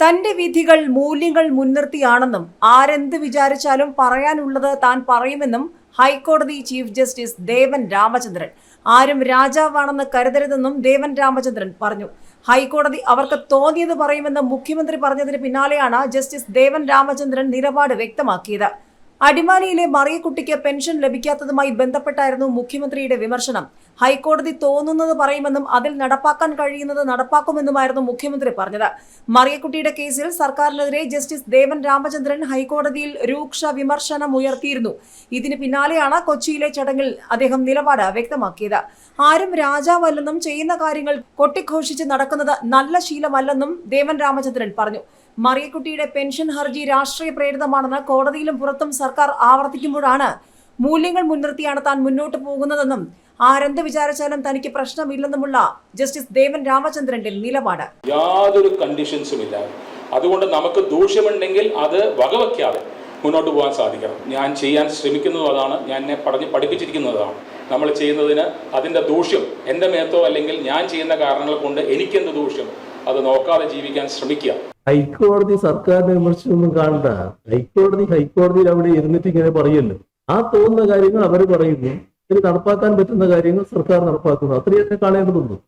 തന്റെ വിധികൾ മൂല്യങ്ങൾ മുൻനിർത്തിയാണെന്നും ആരെന്ത് വിചാരിച്ചാലും പറയാനുള്ളത് താൻ പറയുമെന്നും ഹൈക്കോടതി ചീഫ് ജസ്റ്റിസ് ദേവൻ രാമചന്ദ്രൻ. ആരും രാജാവാണെന്ന് കരുതരുതെന്നും ദേവൻ രാമചന്ദ്രൻ പറഞ്ഞു. ഹൈക്കോടതി അവർക്ക് തോന്നിയത് പറയുമെന്ന് മുഖ്യമന്ത്രി പറഞ്ഞതിന് പിന്നാലെയാണ് ജസ്റ്റിസ് ദേവൻ രാമചന്ദ്രൻ നിലപാട് വ്യക്തമാക്കിയത്. അടിമാലിയിലെ മറിയക്കുട്ടിക്ക് പെൻഷൻ ലഭിക്കാത്തതുമായി ബന്ധപ്പെട്ടായിരുന്നു മുഖ്യമന്ത്രിയുടെ വിമർശനം. ഹൈക്കോടതി തോന്നുന്നത് പറയുമെന്നും അതിൽ നടപ്പാക്കാൻ കഴിയുന്നത് നടപ്പാക്കുമെന്നുമായിരുന്നു മുഖ്യമന്ത്രി പറഞ്ഞത്. മറിയക്കുട്ടിയുടെ കേസിൽ സർക്കാരിനെതിരെ ജസ്റ്റിസ് ദേവൻ രാമചന്ദ്രൻ ഹൈക്കോടതിയിൽ രൂക്ഷ വിമർശനം ഉയർത്തിയിരുന്നു. ഇതിന് പിന്നാലെയാണ് കൊച്ചിയിലെ ചടങ്ങിൽ അദ്ദേഹം നിലപാട് വ്യക്തമാക്കിയത്. ആരും രാജാവല്ലെന്നും ചെയ്യുന്ന കാര്യങ്ങൾ കൊട്ടിഘോഷിച്ച് നടക്കുന്നത് നല്ല ശീലമല്ലെന്നും ദേവൻ രാമചന്ദ്രൻ പറഞ്ഞു. മറിയക്കുട്ടിയുടെ പെൻഷൻ ഹർജി രാഷ്ട്രീയ പ്രേരിതമാണെന്ന് കോടതിയിലും പുറത്തും സർക്കാർ ആവർത്തിക്കുമ്പോഴാണ് മൂല്യങ്ങൾ മുൻനിർത്തിയാണ് താൻ മുന്നോട്ട് പോകുന്നതെന്നും ആരെന്ത് വിചാരിച്ചാലും തനിക്ക് പ്രശ്നമില്ലെന്നുമുള്ള ജസ്റ്റിസ് ദേവൻ രാമചന്ദ്രന്റെ നിലപാട്. യാതൊരു കണ്ടീഷൻസും ഇല്ല. അതുകൊണ്ട് നമുക്ക് ദൂഷ്യമുണ്ടെങ്കിൽ അത് വകവയ്ക്കാതെ മുന്നോട്ട് പോകാൻ സാധിക്കണം. ഞാൻ ചെയ്യാൻ ശ്രമിക്കുന്നതും അതാണ്. ഞാൻ എന്നെ പഠിച്ച് പഠിപ്പിച്ചിരിക്കുന്നതാണ് നമ്മൾ ചെയ്യുന്നതിന് അതിന്റെ ദൂഷ്യം എന്റെ മേത്തോ അല്ലെങ്കിൽ ഞാൻ ചെയ്യുന്ന കാരണങ്ങൾ കൊണ്ട് എനിക്കെന്ത് ദൂഷ്യം? അത് നോക്കാതെ ജീവിക്കാൻ ശ്രമിക്കുക. ഹൈക്കോടതി സർക്കാരിനെ വിമർശിച്ചൊന്നും കാണണ്ട. ഹൈക്കോടതി ഹൈക്കോടതിയിൽ അവിടെ ഇരുന്നിട്ട് ഇങ്ങനെ പറയല്ലോ ആ തോന്നുന്ന കാര്യങ്ങൾ അവർ പറയുന്നു. ഇത് നടപ്പാക്കാൻ പറ്റുന്ന കാര്യങ്ങൾ സർക്കാർ നടപ്പാക്കുന്നു. അത്രയൊക്കെ കാണേണ്ടതുള്ളൂ